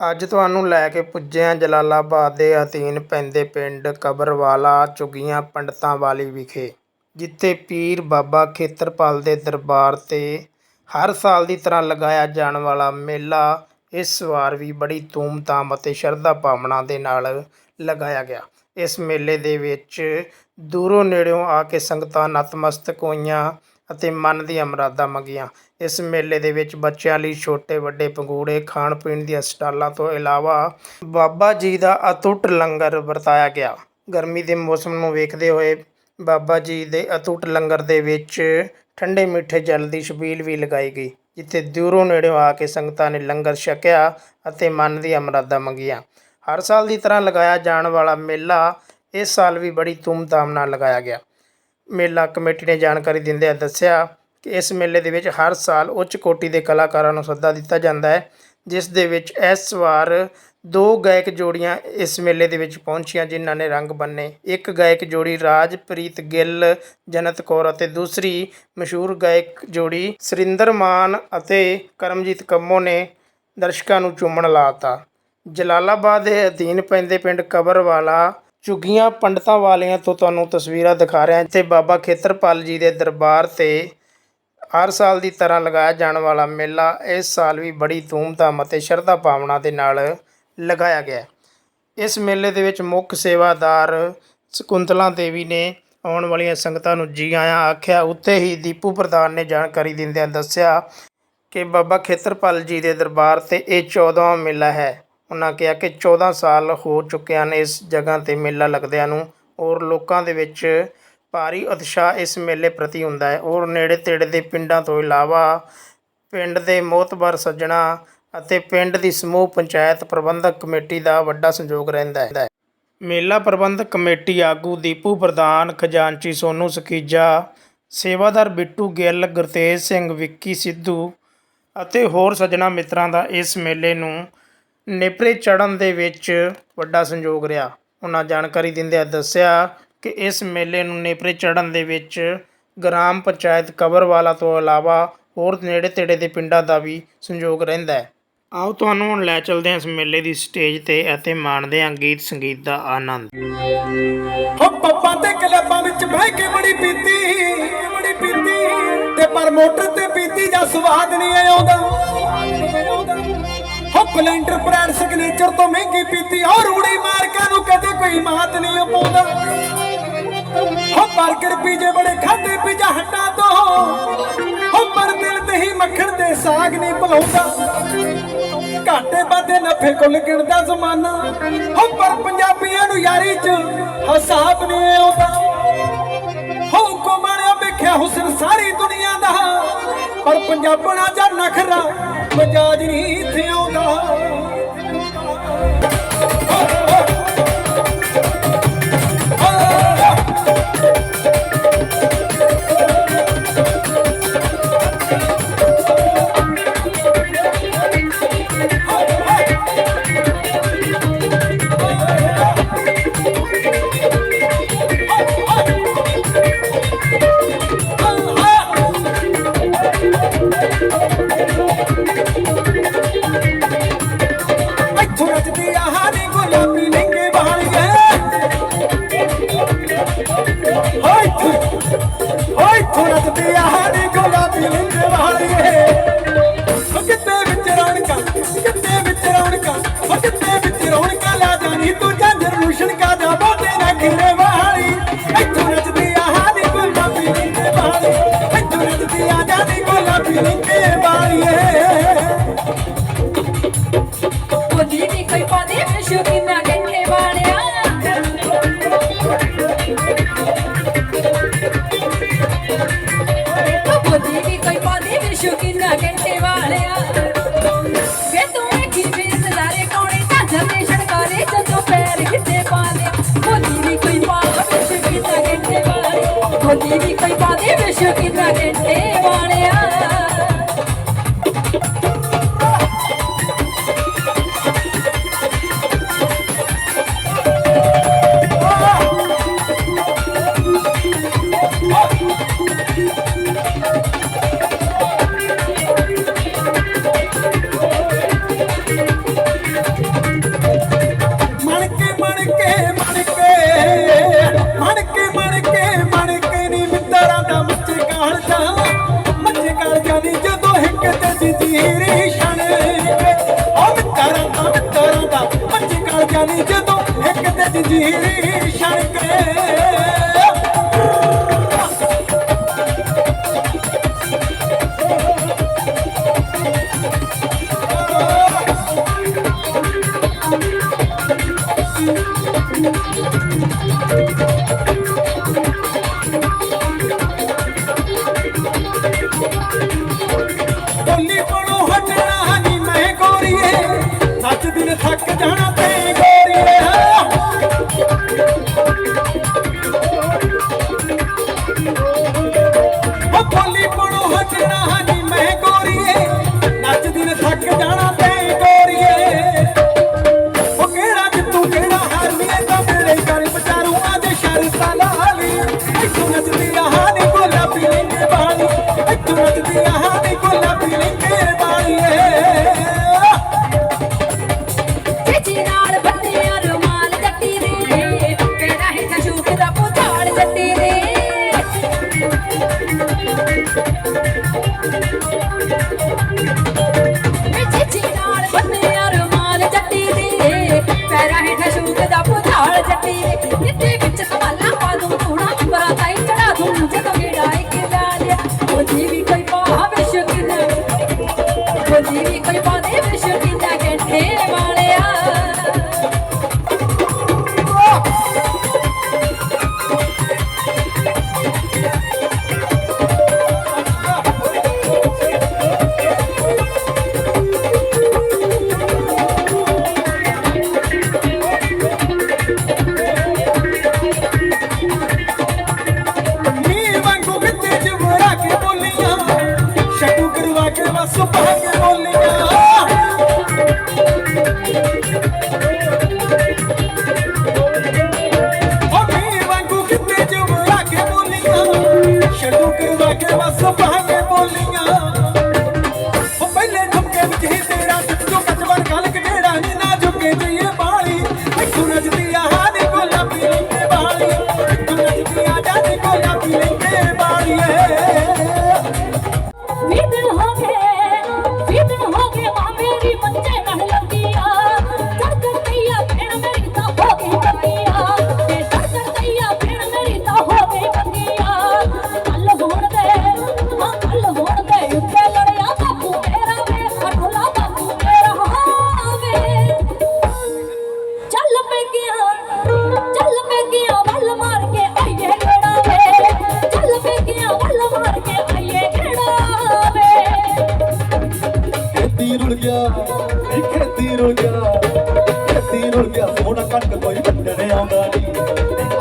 ਅੱਜ ਤੁਹਾਨੂੰ ਲੈ ਕੇ ਪੁੱਜੇ ਹਾਂ ਜਲਾਲਾਬਾਦ ਦੇ ਅਧੀਨ ਪੈਂਦੇ ਪਿੰਡ ਕਬਰਵਾਲਾ ਝੁੱਗੀਆਂ ਪੰਡਤਾਂ ਵਾਲੀ ਵਿਖੇ, ਜਿੱਥੇ ਪੀਰ ਬਾਬਾ ਖੇਤਰਪਾਲ ਦੇ ਦਰਬਾਰ 'ਤੇ ਹਰ ਸਾਲ ਦੀ ਤਰ੍ਹਾਂ ਲਗਾਇਆ ਜਾਣ ਵਾਲਾ ਮੇਲਾ ਇਸ ਵਾਰ ਵੀ ਬੜੀ ਧੂਮਧਾਮ ਅਤੇ ਸ਼ਰਧਾ ਭਾਵਨਾ ਦੇ ਨਾਲ ਲਗਾਇਆ ਗਿਆ। ਇਸ ਮੇਲੇ ਦੇ ਵਿੱਚ ਦੂਰੋਂ ਨੇੜਿਓਂ ਆ ਕੇ ਸੰਗਤਾਂ ਨਤਮਸਤਕ ਹੋਈਆਂ। ਅਤੇ ਮਨ ਦੀਆਂ ਮੁਰਾਦਾਂ ਮੰਗੀਆਂ। ਇਸ ਮੇਲੇ ਦੇ ਵਿੱਚ ਬੱਚਿਆਂ ਲਈ ਛੋਟੇ ਵੱਡੇ ਪੰਗੂੜੇ ਖਾਣ ਪੀਣ ਦੀਆਂ ਸਟਾਲਾਂ ਤੋਂ ਇਲਾਵਾ ਬਾਬਾ ਜੀ ਦਾ ਅਤੁੱਟ ਲੰਗਰ ਵਰਤਾਇਆ ਗਿਆ। ਗਰਮੀ ਦੇ ਮੌਸਮ ਨੂੰ ਵੇਖਦੇ ਹੋਏ ਬਾਬਾ ਜੀ ਦੇ ਅਤੁੱਟ ਲੰਗਰ ਦੇ ਵਿੱਚ ਠੰਡੇ ਮਿੱਠੇ ਜਲ ਦੀ ਛਬੀਲ ਵੀ ਲਗਾਈ ਗਈ, ਜਿੱਥੇ ਦੂਰੋਂ ਨੇੜਿਓਂ ਆ ਕੇ ਸੰਗਤਾਂ ਨੇ ਲੰਗਰ ਛਕਿਆ ਅਤੇ ਮਨ ਦੀਆਂ ਮੁਰਾਦਾਂ ਮੰਗੀਆਂ। ਹਰ ਸਾਲ ਦੀ ਤਰ੍ਹਾਂ ਲਗਾਇਆ ਜਾਣ ਵਾਲਾ ਮੇਲਾ ਇਸ ਸਾਲ ਵੀ ਬੜੀ ਧੂਮਧਾਮ ਨਾਲ ਲਗਾਇਆ ਗਿਆ। ਮੇਲਾ ਕਮੇਟੀ ਨੇ ਜਾਣਕਾਰੀ ਦਿੰਦਿਆਂ ਦੱਸਿਆ ਕਿ ਇਸ ਮੇਲੇ ਦੇ ਵਿੱਚ ਹਰ ਸਾਲ ਉੱਚ ਕੋਟੀ ਦੇ ਕਲਾਕਾਰਾਂ ਨੂੰ ਸੱਦਾ ਦਿੱਤਾ ਜਾਂਦਾ ਹੈ, ਜਿਸ ਦੇ ਵਿੱਚ ਇਸ ਵਾਰ ਦੋ ਗਾਇਕ ਜੋੜੀਆਂ ਇਸ ਮੇਲੇ ਦੇ ਵਿੱਚ ਪਹੁੰਚੀਆਂ, ਜਿਨ੍ਹਾਂ ਨੇ ਰੰਗ ਬੰਨੇ। ਇੱਕ ਗਾਇਕ ਜੋੜੀ ਰਾਜਪ੍ਰੀਤ ਗਿੱਲ, ਜਨਤ ਕੌਰ ਅਤੇ ਦੂਸਰੀ ਮਸ਼ਹੂਰ ਗਾਇਕ ਜੋੜੀ ਸਰਿੰਦਰ ਮਾਨ ਅਤੇ ਕਰਮਜੀਤ ਕੰਮੋ ਨੇ ਦਰਸ਼ਕਾਂ ਨੂੰ ਚੁੰਮਣ ਲਾਤਾ ਜਲਾਲਾਬਾਦ ਦੇ ਅਧੀਨ ਪੈਂਦੇ ਪਿੰਡ ਕਬਰਵਾਲਾ ਝੁੱਗੀਆਂ ਪੰਡਤਾਂ ਵਾਲਿਆਂ ਤੋਂ ਤੁਹਾਨੂੰ ਤਸਵੀਰਾਂ ਦਿਖਾ ਰਿਹਾ ਇੱਥੇ ਬਾਬਾ ਖੇਤਰਪਾਲ ਜੀ ਦੇ ਦਰਬਾਰ ਤੇ ਹਰ ਸਾਲ ਦੀ ਤਰ੍ਹਾਂ ਲਗਾਇਆ ਜਾਣ ਵਾਲਾ ਮੇਲਾ ਇਸ ਸਾਲ ਵੀ ਬੜੀ ਧੂਮਧਾਮ ਅਤੇ ਸ਼ਰਧਾ ਭਾਵਨਾ ਦੇ ਨਾਲ ਲਗਾਇਆ ਗਿਆ ਇਸ ਮੇਲੇ ਦੇ ਵਿੱਚ ਮੁੱਖ ਸੇਵਾਦਾਰ ਸਕੁੰਤਲਾ ਦੇਵੀ ਨੇ ਆਉਣ ਵਾਲੀਆਂ ਸੰਗਤਾਂ ਨੂੰ ਜੀ ਆਇਆਂ ਆਖਿਆ, ਉੱਥੇ ਹੀ ਦੀਪੂ ਪ੍ਰਧਾਨ ਨੇ ਜਾਣਕਾਰੀ ਦਿੰਦਿਆਂ ਦੱਸਿਆ ਕਿ ਬਾਬਾ ਖੇਤਰਪਾਲ ਜੀ ਦੇ ਦਰਬਾਰ ਤੇ ਇਹ 14ਵਾਂ ਮੇਲਾ ਹੈ। ਉਹਨਾਂ ਕਿਹਾ ਕਿ 14 ਸਾਲ ਹੋ ਚੁੱਕੇ ਹਨ ਇਸ ਜਗ੍ਹਾ ਤੇ ਮੇਲਾ ਲੱਗਦਿਆਂ ਨੂੰ ਔਰ ਲੋਕਾਂ ਦੇ ਵਿੱਚ ਭਾਰੀ ਉਤਸ਼ਾਹ ਇਸ ਮੇਲੇ ਪ੍ਰਤੀ ਹੁੰਦਾ ਹੈ। ਔਰ ਨੇੜੇ ਤੇੜੇ ਦੇ ਪਿੰਡਾਂ ਤੋਂ ਇਲਾਵਾ ਪਿੰਡ ਦੇ ਮੋਤਬਰ ਸੱਜਣਾ ਅਤੇ ਪਿੰਡ ਦੀ ਸਮੂਹ ਪੰਚਾਇਤ ਪ੍ਰਬੰਧਕ ਕਮੇਟੀ ਦਾ ਵੱਡਾ ਸਹਿਯੋਗ ਰਹਿੰਦਾ ਹੈ। ਮੇਲਾ ਪ੍ਰਬੰਧਕ ਕਮੇਟੀ ਆਗੂ ਦੀਪੂ ਪ੍ਰਧਾਨ, ਖਜ਼ਾਨਚੀ ਸੋਨੂ ਸਕੀਜਾ, ਸੇਵਾਦਾਰ ਬਿੱਟੂ ਗਿੱਲ, ਗੁਰਤੇਜ ਸਿੰਘ, ਵਿੱਕੀ ਸਿੱਧੂ ਅਤੇ ਹੋਰ ਸੱਜਣਾ ਮਿੱਤਰਾਂ ਦਾ ਇਸ ਮੇਲੇ ਨੂੰ ਨੇਪਰੇ ਚੜ੍ਹਨ ਦੇ ਵਿੱਚ ਵੱਡਾ ਸੰਯੋਗ ਰਿਹਾ। ਉਹਨਾਂ ਜਾਣਕਾਰੀ ਦਿੰਦਿਆਂ ਦੱਸਿਆ ਕਿ ਇਸ ਮੇਲੇ ਨੂੰ ਨੇਪਰੇ ਚੜ੍ਹਨ ਦੇ ਵਿੱਚ ਗ੍ਰਾਮ ਪੰਚਾਇਤ ਕਬਰਵਾਲਾ ਤੋਂ ਇਲਾਵਾ ਹੋਰ ਨੇੜੇ ਤੇੜੇ ਦੇ ਪਿੰਡਾਂ ਦਾ ਵੀ ਸੰਯੋਗ ਰਹਿੰਦਾ ਹੈ। ਆਓ ਤੁਹਾਨੂੰ ਹੁਣ ਲੈ ਚਲਦੇ ਹਾਂ ਇਸ ਮੇਲੇ ਦੀ ਸਟੇਜ ਤੇ ਅਤੇ ਮਾਣਦੇ ਹਾਂ ਗੀਤ ਸੰਗੀਤ ਦਾ ਆਨੰਦ। ਹੋ ਪੱਪਾਂ ਤੇ ਕਲੱਬਾਂ ਵਿੱਚ ਬਹਿ ਕੇ ਬੜੀ ਪੀਤੀ ਬੜੀ ਪੀਤੀ ਤੇ ਪਰ ਮੋਟਰ ਤੇ ਪੀਤੀ ਜਾਂ ਸਵਾਦ ਨਹੀਂ ਆਉਂਦਾ ਹੋ ਪਲੈਂਡਰ ਬ੍ਰਾਂਡ ਸਿਗਨੇਚਰ ਤੋਂ ਮਹਿੰਗੀ ਪੀਤੀ ਔਰ ਊੜੀ ਮਾਰਕਾਂ ਨੂੰ ਕਦੇ ਕੋਈ ਮਾਤ ਨਹੀਂ ਪਾਉਂਦਾ ਹੋ 버ਗਰ ਪੀਜੇ ਬੜੇ ਖਾਦੇ, ਪੀਜਾ ਹੱਟਾਂ ਤੋਂ ਹੋ ਪਰ ਦਿਲ ਤੇ ਹੀ ਮੱਖਣ ਤੇ ਸਾਗ ਨਹੀਂ ਭਲਾਉਂਦਾ ਘਾਟੇ ਬਾਦੇ ਨਫੇ ਕੁੱਲ ਗਿਣਦਾ ਜ਼ਮਾਨਾ। ਹੋ ਪਰ ਪੰਜਾਬੀਆਂ ਨੂੰ ਯਾਰੀ 'ਚ ਹਿਸਾਬ ਨਹੀਂ ਆਉਂਦਾ। ਹੋ ਕੋਮਣਿਆ ਵੇਖਿਆ ਹੁਸਨ ਸਾਰੀ ਦੁਨੀਆ ਦਾ। ਪਰ ਪੰਜਾਬਣਾ ਜਾਂ ਨਖਰਾ ਮਜਾਜ ਨਹੀਂ ਇੱਥੇ ਆਉਂਦਾ। ਵਾਲਿਆ ਬੋਲੀ ਕੋਈ ਪਾਦੇ ਸ਼ੁਕੀ ਨਾ ਗੰਨੇ ਵਾਲਿਆ ਪੈਰਾਂ ਦਾ ਮੱਚੀ ਕਾਲ ਜਾ ਮੱਚੀ ਜਦੋਂ ਹਿੱਕ ਤੇ ਜੀਰੀ ਛਣ ਉਹ ਦਾ, ਮਿੱਤਰਾਂ ਦਾ ਮੱਚੀ ਕਾਲ ਜਦੋਂ ਹਿੱਕ ਤੇ ਜੀਰੀ ਦਿਨ ਥੱਕ ਜਾਣਾ ਤੇ ਗੋਰੀਏ ਉਹ ਬੋਲੀ ਪੜੋ ਹੱਜਣਾ ਹਾਂਜੀ, ਮੈਂ ਗੋਰੀਏ। ਨੱਚ ਦਿਨ ਥੱਕ ਜਾਣਾ ਤੇ ਗੋਰੀਏ। ਉਹ ਕਿਹੜਾ ਜਿੱਤੂ, ਕਿਹੜਾ ਹਾਰਨੀਏ ਤਾਂ ਮੇਰੇ ਕਰ ਵਿਚਾਰੂ ਅੱਜ ਸ਼ਰਤਾਂ ਲਾ ਲਈ ਇੱਥੋਂ ਨੱਚਦੀ ਆਹਾਂ ਨੀ ਗੋਲਾ ਪੀ ਲੈਂਦੇ ਬਾਣੀ ਇੱਥੋਂ ਨੱਚਦੀ ਆਹਾਂ ਖੇਤੀ ਰੁੜ ਗਿਆ ਨੀ ਖੇਤੀ ਰੁੜ ਗਿਆ, ਖੇਤੀ ਰੁੜ ਗਿਆ। ਸੋਨਾ ਕੱਟ ਕੋਈ ਵੰਡਣ ਆਉਂਦਾ ਨਹੀਂ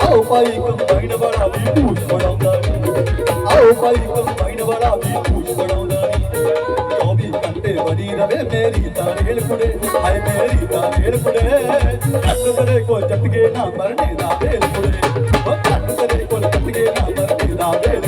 ਆਓ ਭਾਈ ਕੰਬਾਈਨ ਵਾਲਾ ਵੀ ਭੂਤ ਬਣਾਉਂਦਾ ਨਹੀਂ ਆਓ ਭਾਈ ਕੰਬਾਈਨ ਵਾਲਾ ਵੀ ਭੂਤ ਬਣਾਉਂਦਾ ਨਹੀਂ 24 ਘੰਟੇ ਬਣੀ ਰਵੇ ਮੇਰੀ ਤਾਂ ਰੇਲ ਕੁੜੇ। ਹਾਏ ਮੇਰੀ ਤਾਂ ਰੇਲ ਕੁੜੇ। ਕੱਟ ਬੜੇ ਕੋ ਜੱਟ ਨਾ ਮਰਨੇ ਦਾ ਰੇਲ ਕੁੜੇ। ਉਹ ਕੱਟ ਬੜੇ ਕੋ ਜੱਟ ਨਾ ਮਰਨੇ ਦਾ ਰੇਲ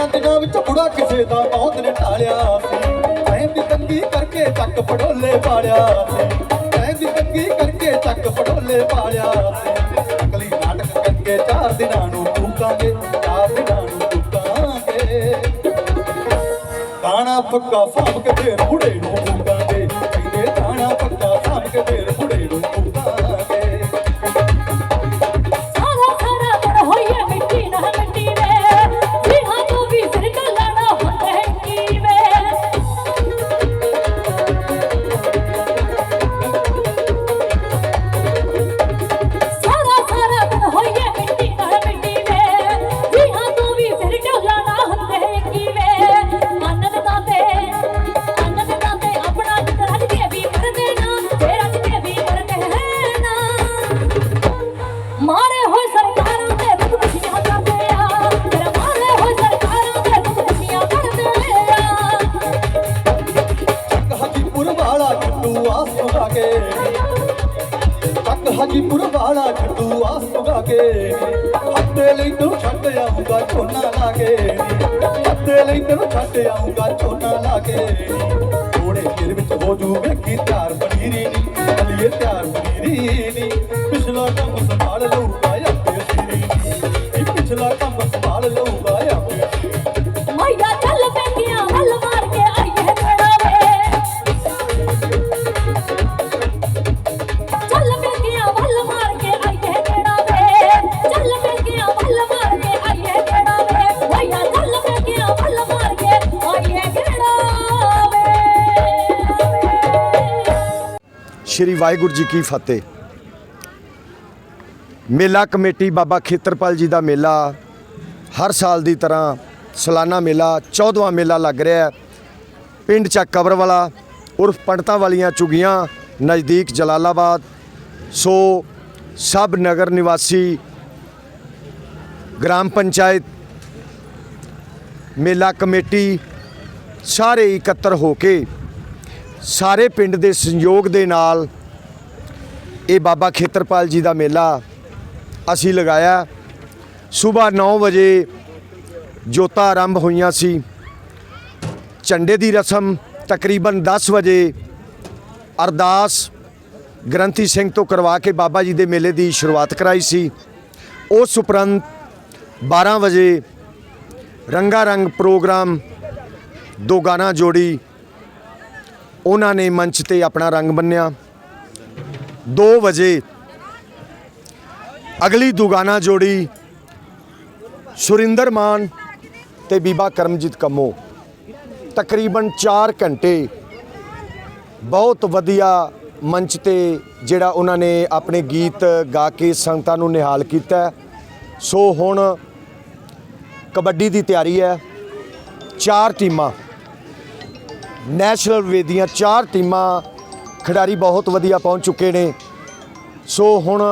ਉਹਨਾਂ ਦਿਨਾਂ ਵਿੱਚ ਬੁੜਾ ਕਿਸੇ ਦਾ ਬਹੁਤ ਨੇ ਢਾਲਿਆ ਸੀ। ਐਂ ਦੀ ਤੰਗੀ ਕਰਕੇ ਚੱਕ ਪੜੋਲੇ ਪਾਲਿਆ ਸੀ। ਐਂ ਦੀ ਤੰਗੀ ਕਰਕੇ ਚੱਕ ਪੜੋਲੇ ਪਾਲਿਆ ਅਗਲੀ ਨਾਟਕ ਕਰਕੇ ਚਾਰ ਦਿਨਾਂ ਨੂੰ ਟੂਕਾਂਗੇ ਚਾਰ ਦਿਨਾਂ ਨੂੰ ਟੂਕਾਂਗੇ ਦਾਣਾ ਪੱਕਾ ਸਾਂਭ ਕੇ ਫੇਰ ਬੁੜੇ ਨੂੰ ਫੂਕਾਂਗੇ ਲਾਗੇ ਝੋਨਾ ਲਾ ਕੇ ਲਈ ਤੈਨੂੰ ਛੱਡ ਆਉਂਗਾ ਝੋਨਾ ਲਾ ਥੋੜੇ ਚਿਰ ਵਿੱਚ ਹੋ ਜੂ ਵੇਖੀ ਤਿਆਰ ਪਨੀਰੀ ਨੀ ਅਲੀਏ ਤਿਆਰ ਪਨੀਰੀ ਨੀ। ਸ਼੍ਰੀ ਵਾਹਿਗੁਰੂ ਜੀ ਕੀ ਫਤਿਹ। ਮੇਲਾ ਕਮੇਟੀ ਬਾਬਾ ਖੇਤਰਪਾਲ ਜੀ ਦਾ ਮੇਲਾ, ਹਰ ਸਾਲ ਦੀ ਤਰ੍ਹਾਂ ਸਾਲਾਨਾ ਮੇਲਾ 14ਵਾਂ ਮੇਲਾ ਲੱਗ ਰਿਹਾ ਹੈ। ਪਿੰਡ ਚੱਕ ਕਬਰਵਾਲਾ, ਉਰਫ ਪੰਡਤਾਂ ਵਾਲੀਆਂ ਚੁਗੀਆਂ ਨਜ਼ਦੀਕ ਜਲਾਲਾਬਾਦ। ਸੋ ਸਭ ਨਗਰ ਨਿਵਾਸੀ, ਗ੍ਰਾਮ ਪੰਚਾਇਤ, ਮੇਲਾ ਕਮੇਟੀ ਸਾਰੇ ਇਕੱਤਰ ਹੋ ਕੇ ਸਾਰੇ ਪਿੰਡ ਦੇ ਸੰਯੋਗ ਦੇ ਨਾਲ ਇਹ ਬਾਬਾ ਖੇਤਰਪਾਲ ਜੀ ਦਾ ਮੇਲਾ ਅਸੀਂ ਲਗਾਇਆ। ਸਵੇਰ 9 ਵਜੇ ਜੋਤਾਂ ਆਰੰਭ ਹੋਈਆਂ ਸੀ। ਝੰਡੇ ਦੀ ਰਸਮ ਤਕਰੀਬਨ 10 ਵਜੇ ਅਰਦਾਸ ਗ੍ਰੰਥੀ ਸਿੰਘ ਤੋਂ ਕਰਵਾ ਕੇ ਬਾਬਾ ਜੀ ਦੇ ਮੇਲੇ ਦੀ ਸ਼ੁਰੂਆਤ ਕਰਾਈ ਸੀ। ਉਸ ਉਪਰੰਤ 12 ਵਜੇ ਰੰਗਾ ਰੰਗ ਪ੍ਰੋਗਰਾਮ, ਦੋ ਗਾਣਾ ਜੋੜੀ ਉਹਨਾਂ ਨੇ ਮੰਚ ਤੇ ਆਪਣਾ ਰੰਗ ਬੰਨਿਆ। 2 ਵਜੇ ਅਗਲੀ ਦੁਗਾਨਾ ਜੋੜੀ ਸੁਰਿੰਦਰ ਮਾਨ ਤੇ ਬੀਬਾ ਕਰਮਜੀਤ ਕੰਮੋ। ਤਕਰੀਬਨ 4 ਘੰਟੇ ਬਹੁਤ ਵਧੀਆ ਮੰਚ ਤੇ ਜਿਹੜਾ ਉਹਨਾਂ ਨੇ ਆਪਣੇ ਗੀਤ ਗਾ ਕੇ ਸੰਗਤਾਂ ਨੂੰ ਨਿਹਾਲ ਕੀਤਾ ਸੋ ਹੁਣ ਕਬੱਡੀ ਦੀ ਤਿਆਰੀ ਹੈ। ਚਾਰ ਟੀਮਾਂ ਨੈਸ਼ਨਲ ਵੇਦੀਆਂ ਚਾਰ ਟੀਮਾਂ ਖਿਡਾਰੀ ਬਹੁਤ ਵਧੀਆ ਪਹੁੰਚ ਚੁੱਕੇ ਨੇ। ਸੋ ਹੁਣ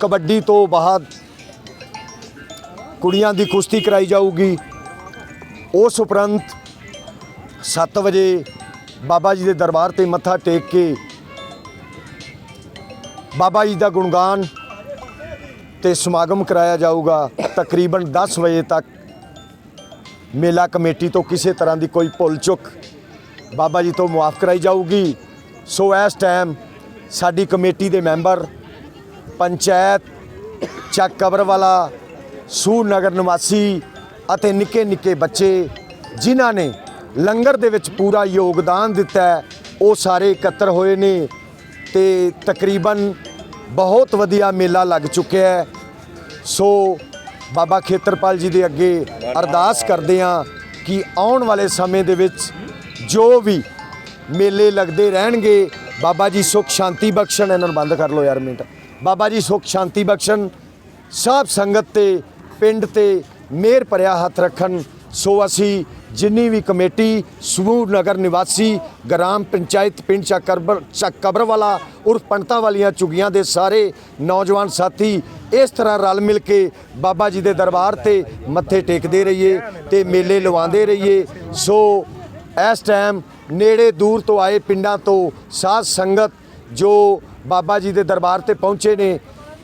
ਕਬੱਡੀ ਤੋਂ ਬਾਅਦ ਕੁੜੀਆਂ ਦੀ ਕੁਸ਼ਤੀ ਕਰਾਈ ਜਾਊਗੀ। ਉਸ ਉਪਰੰਤ 7 ਵਜੇ ਬਾਬਾ ਜੀ ਦੇ ਦਰਬਾਰ ਤੇ ਮੱਥਾ ਟੇਕ ਕੇ ਬਾਬਾ ਜੀ ਦਾ ਗੁਣਗਾਨ ਤੇ ਸਮਾਗਮ ਕਰਾਇਆ ਜਾਊਗਾ। ਤਕਰੀਬਨ 10 ਵਜੇ ਤੱਕ ਮੇਲਾ ਕਮੇਟੀ ਤੋਂ ਕਿਸੇ ਤਰ੍ਹਾਂ ਦੀ ਕੋਈ ਭੁੱਲ ਚੁੱਕ ਬਾਬਾ ਜੀ ਤੋਂ ਮੁਆਫ ਕਰਾਈ ਜਾਊਗੀ। ਸੋ ਇਸ ਟਾਈਮ ਸਾਡੀ ਕਮੇਟੀ ਦੇ ਮੈਂਬਰ, ਪੰਚਾਇਤ, ਚੱਕ ਕਬਰਵਾਲਾ ਸੂ ਨਗਰ ਨਿਵਾਸੀ ਅਤੇ ਨਿੱਕੇ ਨਿੱਕੇ ਬੱਚੇ, ਜਿਨ੍ਹਾਂ ਨੇ ਲੰਗਰ ਦੇ ਵਿੱਚ ਪੂਰਾ ਯੋਗਦਾਨ ਦਿੱਤਾ ਉਹ ਸਾਰੇ ਇਕੱਤਰ ਹੋਏ ਨੇ ਤੇ ਤਕਰੀਬਨ ਬਹੁਤ ਵਧੀਆ ਮੇਲਾ ਲੱਗ ਚੁੱਕਿਆ ਹੈ। ਸੋ ਬਾਬਾ ਖੇਤਰਪਾਲ ਜੀ ਦੇ ਅੱਗੇ ਅਰਦਾਸ ਕਰਦੇ ਹਾਂ ਕਿ ਆਉਣ ਵਾਲੇ ਸਮੇਂ ਦੇ ਵਿੱਚ ਜੋ ਵੀ ਮੇਲੇ ਲੱਗਦੇ ਰਹਿਣਗੇ, ਬਾਬਾ ਜੀ ਸੁਖ ਸ਼ਾਂਤੀ ਬਖਸ਼ਣ, ਇਹਨਾਂ ਨੂੰ ਬੰਦ ਕਰ ਲਓ ਯਾਰ ਮਿੰਟ। ਬਾਬਾ ਜੀ ਸੁਖ ਸ਼ਾਂਤੀ ਬਖਸ਼ਣ ਸਭ ਸੰਗਤ ਤੇ, ਪਿੰਡ ਤੇ ਮਿਹਰ ਭਰਿਆ ਹੱਥ ਰੱਖਣ। ਸੋ ਅਸੀਂ ਜਿੰਨੀ ਵੀ ਕਮੇਟੀ, ਸਮੂਹ ਨਗਰ ਨਿਵਾਸੀ, ਗ੍ਰਾਮ ਪੰਚਾਇਤ, ਪਿੰਡ ਚੱਕਰਬਰ ਚੱਕਬਰਵਾਲਾ ਉਰ ਪੰਡਤਾਂ ਵਾਲੀਆਂ ਚੁਗੀਆਂ ਦੇ ਸਾਰੇ ਨੌਜਵਾਨ ਸਾਥੀ, ਇਸ ਤਰ੍ਹਾਂ ਰਲ ਮਿਲ ਕੇ ਬਾਬਾ ਜੀ ਦੇ ਦਰਬਾਰ ਤੇ ਮੱਥੇ ਟੇਕਦੇ ਰਹੀਏ ਤੇ ਮੇਲੇ ਲਵਾਉਂਦੇ ਰਹੀਏ। ਸੋ ਇਸ ਟਾਈਮ ਨੇੜੇ ਦੂਰ ਤੋਂ ਆਏ ਪਿੰਡਾਂ ਤੋਂ ਸਾਧ ਸੰਗਤ ਜੋ ਬਾਬਾ ਜੀ ਦੇ ਦਰਬਾਰ ਤੇ ਪਹੁੰਚੇ ਨੇ,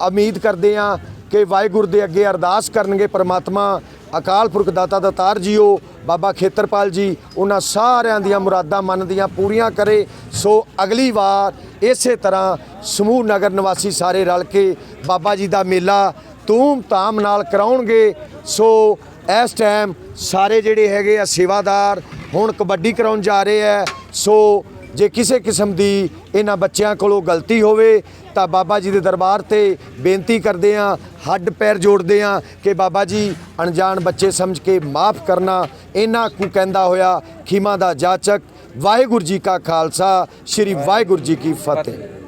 ਉਮੀਦ ਕਰਦੇ ਹਾਂ ਕਿ ਵਾਹਿਗੁਰੂ ਦੇ ਅੱਗੇ ਅਰਦਾਸ ਕਰਨਗੇ ਪ੍ਰਮਾਤਮਾ, ਅਕਾਲ ਪੁਰਖ ਦਾਤਾ ਦਤਾਰ ਜੀਓ, ਬਾਬਾ ਖੇਤਰਪਾਲ ਜੀ ਉਹਨਾਂ ਸਾਰਿਆਂ ਦੀਆਂ ਮੁਰਾਦਾਂ ਮੰਨਦੀਆਂ ਪੂਰੀਆਂ ਕਰੇ। ਸੋ ਅਗਲੀ ਵਾਰ ਇਸੇ ਤਰ੍ਹਾਂ ਸਮੂਹ ਨਗਰ ਨਿਵਾਸੀ ਸਾਰੇ ਰਲ ਕੇ ਬਾਬਾ ਜੀ ਦਾ ਮੇਲਾ ਧੂਮ ਧਾਮ ਨਾਲ ਕਰਾਉਣਗੇ। ਸੋ ਇਸ ਟਾਈਮ ਸਾਰੇ ਜਿਹੜੇ ਹੈਗੇ ਆ ਸੇਵਾਦਾਰ ਹੁਣ ਕਬੱਡੀ ਕਰਾਉਣ ਜਾ ਰਹੇ ਹੈ, ਸੋ ਜੇ ਕਿਸੇ ਕਿਸਮ ਦੀ ਇਹਨਾਂ ਬੱਚਿਆਂ ਕੋਲੋਂ ਗਲਤੀ ਹੋਵੇ, ਤਾਂ ਬਾਬਾ ਜੀ ਦੇ ਦਰਬਾਰ ਤੇ ਬੇਨਤੀ ਕਰਦੇ ਆ ਹੱਡ ਪੈਰ ਜੋੜਦੇ ਆ ਕਿ ਬਾਬਾ ਜੀ ਅਣਜਾਣ ਬੱਚੇ ਸਮਝ ਕੇ ਮਾਫ ਕਰਨਾ, ਇਹਨਾਂ ਕੁ ਕਹਿੰਦਾ ਹੋਇਆ ਖੀਮਾ ਦਾ ਜਾਚਕ। ਵਾਹਿਗੁਰੂ ਜੀ ਕਾ ਖਾਲਸਾ, ਸ੍ਰੀ ਵਾਹਿਗੁਰੂ ਜੀ ਕੀ ਫਤਿਹ।